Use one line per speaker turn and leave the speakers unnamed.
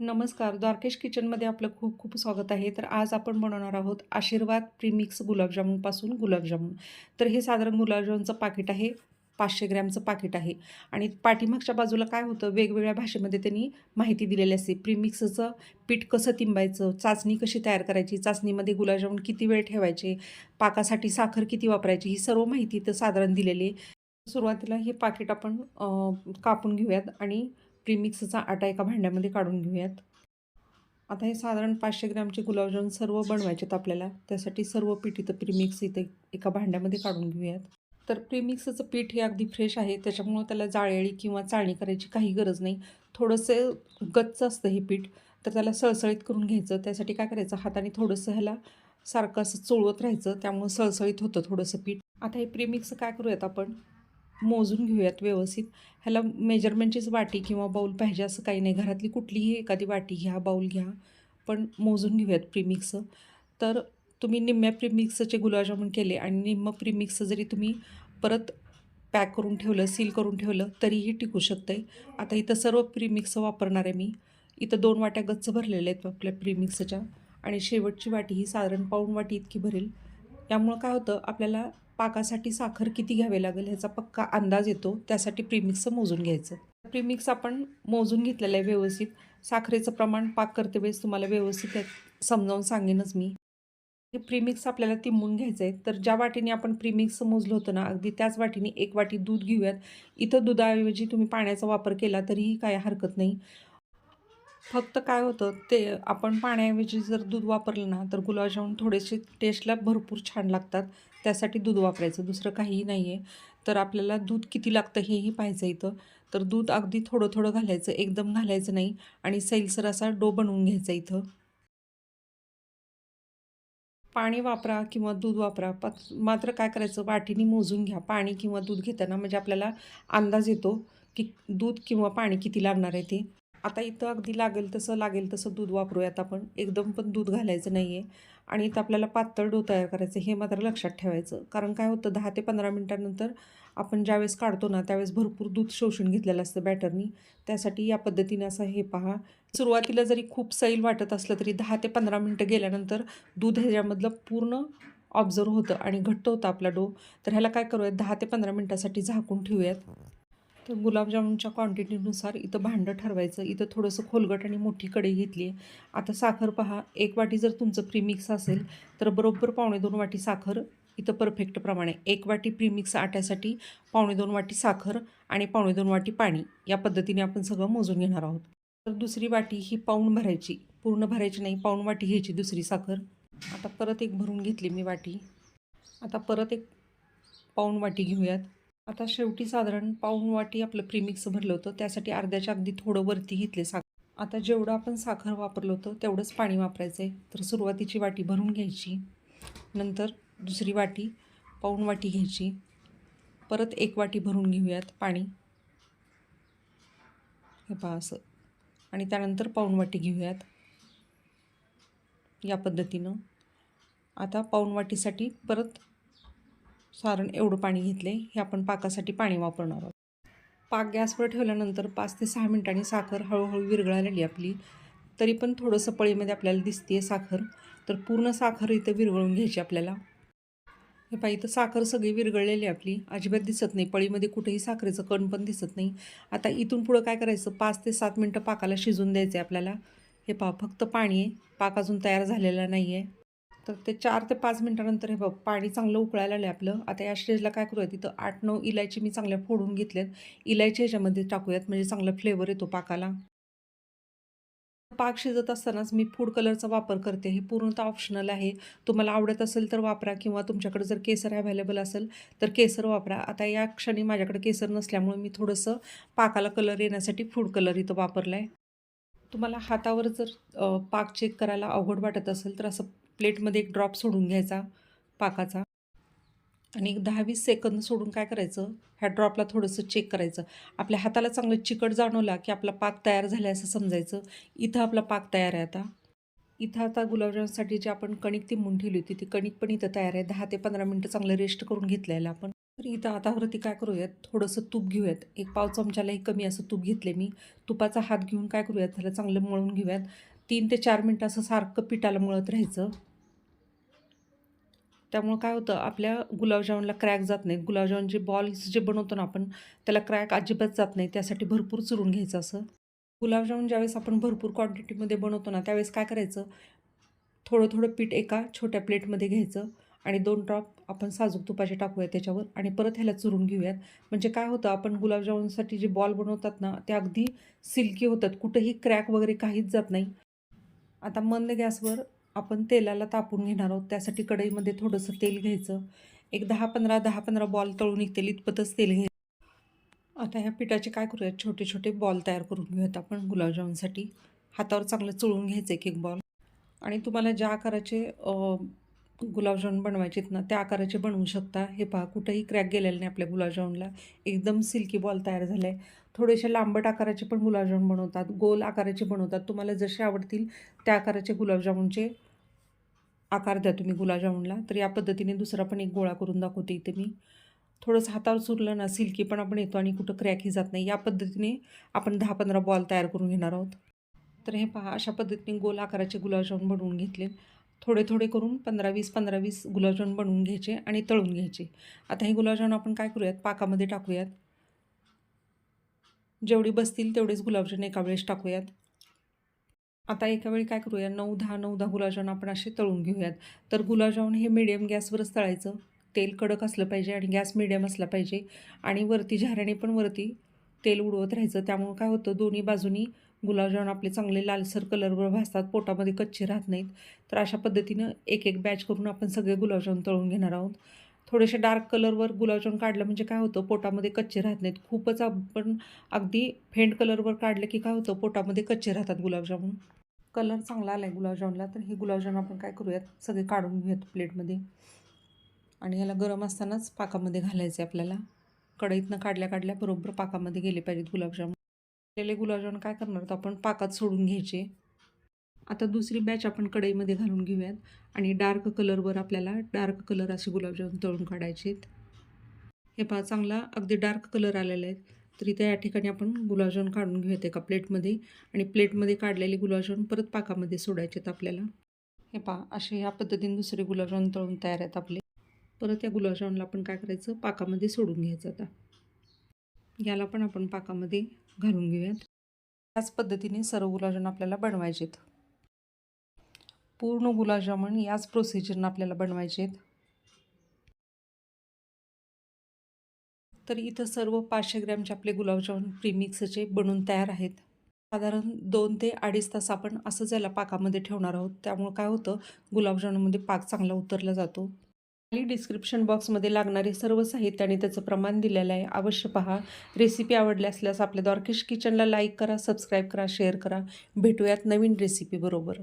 नमस्कार. द्वारकेश किचनमध्ये आपलं खूप खूप स्वागत आहे. तर आज आपण बनवणार आहोत आशीर्वाद प्रीमिक्स गुलाबजामुनपासून गुलाबजामुन तर हे साधारण गुलाबजामुनचं पाकिट आहे. पाचशे ग्रॅमचं पाकिट आहे. आणि पाठीमागच्या बाजूला काय होतं? वेगवेगळ्या भाषेमध्ये त्यांनी माहिती दिलेली असते. प्रीमिक्सचं पीठ कसं तिंबायचं? चाचणी कशी तयार करायची? चाचणीमध्ये गुलाबजामुन किती वेळ ठेवायचे? पाकासाठी साखर किती वापरायची? ही सर्व माहिती तर साधारण दिलेली सुरुवातीला हे पाकिट आपण कापून घेऊयात आणि प्रीमिक्सचा आटा एका भांड्यामध्ये काढून घेऊयात. आता हे साधारण पाचशे ग्रॅमचे गुलाबजामुन सर्व बनवायचे आहेत आपल्याला. त्यासाठी सर्व पीठ इथं प्रीमिक्स इथे एका भांड्यामध्ये काढून घेऊयात. तर प्रीमिक्सचं पीठ हे अगदी फ्रेश आहे. त्याच्यामुळं त्याला जाळेळी किंवा चाळणी करायची काही गरज नाही. थोडंसं गच्च असतं हे पीठ. तर त्याला सळसळीत करून घ्यायचं. त्यासाठी काय करायचं? हाताने थोडंसं ह्याला सारखं असं चोळवत राहायचं. त्यामुळं सळसळीत होतं थोडंसं पीठ. आता हे प्रीमिक्स काय करूयात आपण? मोजून घेऊयात व्यवस्थित. ह्याला मेजरमेंटचीच वाटी किंवा बाऊल पाहिजे असं काही नाही. घरातली कुठलीही एखादी वाटी घ्या बाऊल घ्या पण मोजून घेऊयात प्रीमिक्स तर तुम्ही निम्म्या प्रीमिक्सचे गुलाबजामुन केले आणि निम्म प्रीमिक्स जरी तुम्ही परत पॅक करून ठेवलं सील करून ठेवलं तरीही टिकू शकतं आहे आता इथं सर्व प्रीमिक्स वापरणार आहे मी. इथं दोन वाट्या गच्च भरलेल्या आहेत आपल्या प्रीमिक्सच्या आणि शेवटची वाटी ही साधारण पाऊण वाटी इतकी भरेल. यामुळं काय होतं आपल्याला पाकासाठी साखर किती घ्यावी लागेल ह्याचा पक्का अंदाज येतो. त्यासाठी प्रीमिक्सचं मोजून घ्यायचं. प्रीमिक्स आपण मोजून घेतलेलं आहे व्यवस्थित. साखरेचं प्रमाण पाक करते वेळेस तुम्हाला व्यवस्थित समजावून सांगेनच मी. हे प्रीमिक्स आपल्याला तिंबून घ्यायचं आहे. तर ज्या वाटीने आपण प्रीमिक्स मोजलं होतं ना अगदी त्याच वाटीने एक वाटी दूध घेऊयात. इथं दुधाऐवजी तुम्ही पाण्याचा वापर केला तरीही काय हरकत नाही. फक्त काय होतं ते आपण पाण्याऐवजी जर दूध वापरलं ना तर गुलाबजामुन थोडेसे टेस्टला भरपूर छान लागतात. त्यासाठी दूध वापरायचं. दुसरं काहीही नाही आहे तर आपल्याला दूध किती लागतं हेही पाहायचं इथं. तर दूध अगदी थोडं थोडं घालायचं. एकदम घालायचं नाही आणि सैलसर असा डो बनवून घ्यायचा इथं. पाणी वापरा किंवा दूध वापरा. प मात्र काय करायचं? वाटीने मोजून घ्या. पाणी किंवा दूध घेताना म्हणजे आपल्याला अंदाज येतो की दूध किंवा पाणी किती लागणार आहे ते. आता इथं अगदी लागेल तसं लागेल तसं दूध वापरूयात आपण. एकदम पण दूध घालायचं नाही आहे आणि इथं आपल्याला पातळ डो तयार करायचं हे मात्र लक्षात ठेवायचं. कारण काय होतं दहा ते पंधरा मिनटानंतर आपण ज्यावेळेस काढतो ना त्यावेळेस भरपूर दूध शोषून घेतलेलं असतं बॅटरनी. त्यासाठी या पद्धतीने असं हे पहा. सुरुवातीला जरी खूप सैल वाटत असलं तरी दहा ते पंधरा मिनटं गेल्यानंतर दूध ह्याच्यामधलं पूर्ण ऑब्झर्व होतं आणि घट्ट होतं आपला डो. तर ह्याला काय करूयात दहा ते पंधरा मिनटासाठी झाकून ठेवूयात. तर गुलाबजामुनच्या क्वांटिटीनुसार इथं भांडं ठरवायचं. इथं थोडंसं खोलगट आणि मोठी कढई घेतली आहे. आता साखर पहा. एक वाटी जर तुमचं प्रीमिक्स असेल तर बरोबर पावणे दोन वाटी साखर इथं परफेक्ट प्रमाणे. एक वाटी प्रीमिक्स आट्यासाठी पावणे दोन वाटी साखर आणि पावणे दोन वाटी पाणी. या पद्धतीने आपण सगळं मोजून घेणार आहोत. तर दुसरी वाटी ही पाऊण भरायची. पूर्ण भरायची नाही पाऊण वाटी घ्यायची दुसरी साखर. आता परत एक भरून घेतली मी वाटी. आता परत एक पाऊण वाटी घेऊयात. आता शेवटी साधारण पाऊण वाटी आपलं प्रीमिक्स भरलं होतं. त्यासाठी अर्ध्याच्या अगदी थोडं वरती घेतले साखर. आता जेवढं आपण साखर वापरलं होतं तेवढंच पाणी वापरायचं आहे तर सुरुवातीची वाटी भरून घ्यायची. नंतर दुसरी वाटी पाऊण वाटी घ्यायची. परत एक वाटी भरून घेऊयात पाणी. हे पहा असं. आणि त्यानंतर पाऊण वाटी घेऊयात. या पद्धतीनं. आता पाऊण वाटीसाठी परत सारण एवढं पाणी घेतले हे आपण पाकासाठी पाणी वापरणार आहोत. पाक गॅसवर ठेवल्यानंतर पाच ते सहा मिनिटांनी साखर हळूहळू विरघळालेली आपली. तरी पण थोडंसं पळीमध्ये आपल्याला दिसते आहे साखर. तर पूर्ण साखर इथं विरघळून घ्यायची आपल्याला. हे पाय इथं साखर सगळी विरघळलेली आपली. अजिबात दिसत नाही. पळीमध्ये कुठेही साखरेचं कण पण दिसत नाही. आता इथून पुढं काय करायचं? पाच ते सात मिनटं पाकाला शिजून द्यायचं आहे आपल्याला. हे पा फक्त पाणी आहे. पाक अजून तयार झालेला नाही आहे तर ते चार ते पाच मिनटानंतर हे बघ पाणी चांगलं उकळायला आलं आपलं. आता या स्टेजला काय करूया तिथं आठ नऊ इलायची मी चांगल्या फोडून घेतल्यात. इलायची ह्याच्यामध्ये टाकूयात म्हणजे चांगला फ्लेवर येतो पाकाला. पाक शिजत असतानाच मी फूड कलरचा वापर करते. हे पूर्णतः ऑप्शनल आहे. तुम्हाला आवडत असेल तर वापरा किंवा तुमच्याकडे जर केसर अवेलेबल असेल तर केसर वापरा. आता या क्षणी माझ्याकडे केसर नसल्यामुळे मी थोडंसं पाकाला कलर येण्यासाठी फूड कलर इथं वापरला आहे तुम्हाला हातावर जर पाक चेक करायला अवघड वाटत असेल तर असं प्लेटमध्ये एक ड्रॉप सोडून घ्यायचा पाकाचा. आणि एक दहा वीस सेकंद सोडून काय करायचं? ह्या ड्रॉपला थोडंसं चेक करायचं. आपल्या हाताला चांगलं चिकट जाणवला की आपला पाक तयार झाला असं समजायचं. इथं आपला पाक तयार आहे आता. इथं आता गुलाबजामसाठी जी आपण कणिक तिंबून ठेवली होती ती कणिक पण इथं तयार आहे. दहा ते पंधरा मिनटं चांगलं रेस्ट करून घेतलेलं आपण. तर इथं आतावरती काय करूयात? थोडंसं तूप घेऊयात. एक पाव चमच्यालाही कमी असं तूप घेतले मी. तुपाचा हात घेऊन काय करूयात? त्याला चांगलं मळून घेऊयात. तीन ते चार मिनटं असं सारखं पिठाला मळत राहायचं. त्यामुळं काय होतं आपल्या गुलाबजामुनला क्रॅक जात नाहीत. गुलाबजामुनचे बॉल्स जे बनवतो ना आपण त्याला क्रॅक अजिबात जात नाही त्यासाठी भरपूर चुरून घ्यायचं असं. गुलाबजामुन ज्यावेळेस आपण भरपूर क्वांटिटीमध्ये बनवतो ना त्यावेळेस काय करायचं? थोडं थोडं पीठ एका छोट्या प्लेटमध्ये घ्यायचं आणि दोन ड्रॉप आपण साजूक तुपाचे टाकूया त्याच्यावर आणि परत ह्याला चुरून घेऊयात. म्हणजे काय होतं आपण गुलाबजामुनसाठी जे बॉल बनवतात ना ते अगदी सिल्की होतात. कुठंही क्रॅक वगैरे काहीच जात नाही. आता मंद गॅसवर आपण तेलाला तापून घेणार आहोत. त्यासाठी कढईमध्ये थोडंसं तेल घ्यायचं. एक दहा पंधरा दहा पंधरा बॉल तळून निघतील इतपतच तेल घ्यायचं. आता ह्या पिठाचे काय करूयात? छोटे छोटे बॉल तयार करून घेऊयात आपण गुलाबजामुनसाठी. हातावर चांगलं चुळून घ्यायचं एक एक बॉल. आणि तुम्हाला ज्या आकाराचे गुलाबजामुन बनवायचे आहेत ना त्या आकाराचे बनवू शकता. हे पहा कुठंही क्रॅक गेलेलं नाही आपल्या गुलाबजामुनला. एकदम सिल्की बॉल तयार झाले आहे थोडेसे लांबट आकाराचे पण गुलाबजामुन बनवतात. गोल आकाराचे बनवतात. तुम्हाला जसे आवडतील त्या आकाराचे गुलाबजामुनचे आकार द्या तुम्ही गुलाबजामुनला. तर या पद्धतीने दुसरा पण एक गोळा करून दाखवते इथे मी. थोडंसं हातावर चुरलं ना सिल्की पण आपण येतो आणि कुठं क्रॅकही जात नाही. या पद्धतीने आपण दहा पंधरा बॉल तयार करून घेणार आहोत. तर हे पहा अशा पद्धतीने गोल आकाराचे गुलाबजामुन बनवून घेतले. थोडे थोडे करून पंधरा वीस पंधरा वीस गुलाबजामुन बनवून घ्यायचे आणि तळून घ्यायचे. आता हे गुलाबजामुन आपण काय करूयात? पाकामध्ये टाकूयात. जेवढी बसतील तेवढेच गुलाबजामुन एका वेळेस टाकूयात. आता एका वेळी काय करूया? नऊ दहा नऊ दहा गुलाबजामुन आपण असे तळून घेऊयात. तर गुलाबजामुन हे मिडियम गॅसवरच तळायचं. तेल कडक असलं पाहिजे आणि गॅस मिडियम असला पाहिजे. आणि वरती झाऱ्याने पण वरती तेल उडवत राहायचं. त्यामुळं काय होतं? दोन्ही बाजूनी गुलाबजामुन आपले चांगले लालसर कलरवर भासतात. पोटामध्ये कच्चे राहत नाहीत. तर अशा पद्धतीनं एक एक बॅच करून आपण सगळे गुलाबजामुन तळून घेणार आहोत. थोडेसे डार्क कलरवर गुलाबजामुन काढलं म्हणजे काय होतं? पोटामध्ये कच्चे राहत नाहीत. खूपच आपण अगदी फेंट कलरवर काढलं की काय होतं? पोटामध्ये कच्चे राहतात गुलाबजामुन. कलर चांगला आला आहे गुलाबजामुनला तर हे गुलाबजाम आपण काय करूयात? सगळे काढून घेऊयात प्लेटमध्ये आणि ह्याला गरम असतानाच पाकामध्ये घालायचे आपल्याला. कढईतनं काढल्या काढल्या बरोबर पाकामध्ये गेले पाहिजेत गुलाबजाम केलेले गुलाबजामुन काय करणार तर आपण? पाकात सोडून घ्यायचे. आता दुसरी बॅच आपण कढईमध्ये घालून घेऊयात. आणि डार्क कलरवर आपल्याला डार्क कलर असे गुलाबजामुन तळून काढायचे आहेत हे पहा चांगला अगदी डार्क कलर आलेला आहे तर इथे या ठिकाणी आपण गुलाबजाम काढून घेऊयात एका प्लेटमध्ये आणि प्लेटमध्ये काढलेले गुलाबजाम परत पाकामध्ये सोडायचे आहेत आपल्याला. हे पा असे या पद्धतीने दुसरे गुलाबजाम तळून तयार आहेत आपले. परत या गुलाबजामुनला आपण काय करायचं? पाकामध्ये सोडून घ्यायचं आता. याला पण आपण पाकामध्ये घालून घेऊयात. त्याच पद्धतीने सर्व गुलाबजाम आपल्याला बनवायचे आहेत पूर्ण गुलाबजामुन याच प्रोसिजरनं आपल्याला बनवायचे आहेत तर इथं सर्व पाचशे ग्रॅमचे आपले गुलाबजामुन प्रीमिक्सचे बनून तयार आहेत. साधारण दोन ते अडीच तास आपण असंच याला पाकामध्ये ठेवणार आहोत त्यामुळं काय होतं गुलाबजामुनमध्ये पाक चांगला उतरला जातो. खाली डिस्क्रिप्शन बॉक्समध्ये लागणारे सर्व साहित्य आणि त्याचं प्रमाण दिलेलं आहे. अवश्य पहा. रेसिपी आवडली असल्यास आपल्या द्वारकेश किचनला लाईक करा सबस्क्राईब करा शेअर करा. भेटूयात नवीन रेसिपी बरोबर.